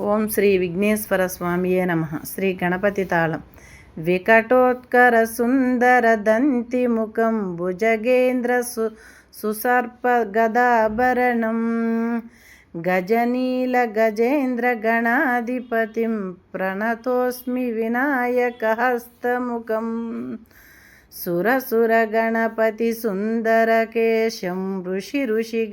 ఓం శ్రీ విఘ్నేశ్వర స్వామియే నమ. శ్రీ గణపతి తాళం. వికటోత్కర సుందర దంతి ముఖం భుజగేంద్ర సు సుసర్ప గదాభరణం. గజనీల గజేంద్ర గణాధిపతిం. ప్రణతోస్మి వినాయక హస్తముఖం. సురసుర గణపతి సుందరకేశం ఋషి ఋషి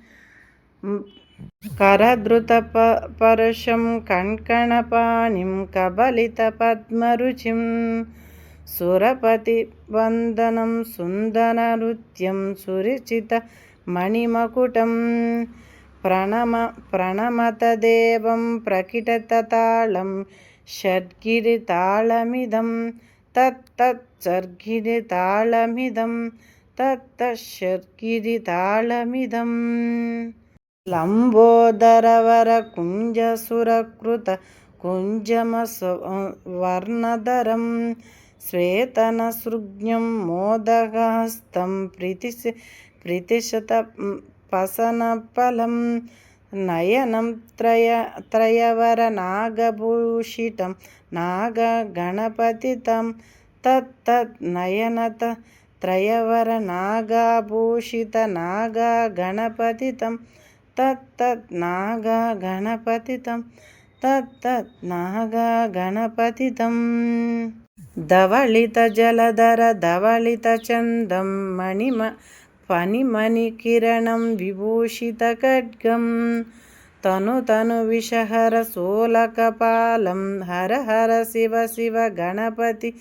परशं कङ्कणपाणिं कबलितपद्मरुचिं सुरपतिवन्दनं सुन्दरनृत्यं सुरिचितमणिमकुटं प्रणम प्रणमतदेवं प्रकिटततालं षड्गिरिताळमिदं లంబోదరవర కుంజసురకృత కుంజమ వర్ణధరం శ్వేతనసృజ్ఞం మోదగహస్తం ప్రీతి ప్రీతిశత పసనఫలం నయనం త్రయ త్రయవర నాగభూషితం నాగగణపతితం తత్తత్ నయనత త్రయవర నాగాభూషిత నాగగణపతితం తత్తత్ నాగా గణపతితం తత్తత్ నాగా గణపతితం ధవళిత జలధర ధవళిత చందం మణిమ ఫణిమణి కిరణం విభూషిత ఖడ్గం. తను తను విషహర సోలకపాలం హర హర శివ శివ గణపతి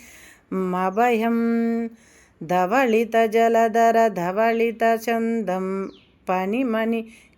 మభయం. ధవళిత జలధర ధవళిత చందం పనిమణి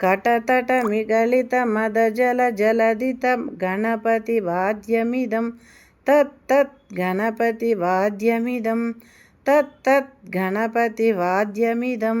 కటతట మిగళిత మణి మద జల జలదిత గణపతి వాద్యమిదం తత్తత్ గణపతి వాద్యమిదం తత్తత్ గణపతి వాద్యమిదం